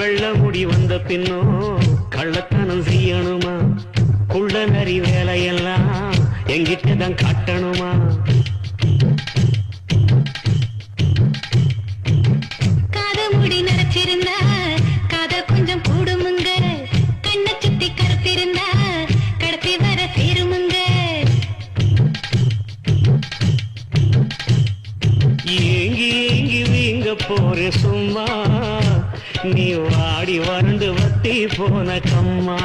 வெள்ள முடி வந்த பின்னோ கள்ளத்தனம் செய்யணுமா? குள்ள நரி வேலையெல்லாம் எங்கிட்ட தான் காட்டணுமா? காது முடி நரைச்சிருந்தா காதல் கொஞ்சம் கூடுமுங்க கண்ணை சுத்தி கருத்திருந்தா கடத்தி வர சேருமுங்க. ஏங்கி ஏங்கி வீங்க போற சும்மா. நீ வாடி வறண்டு வத்தி போன கம்மா.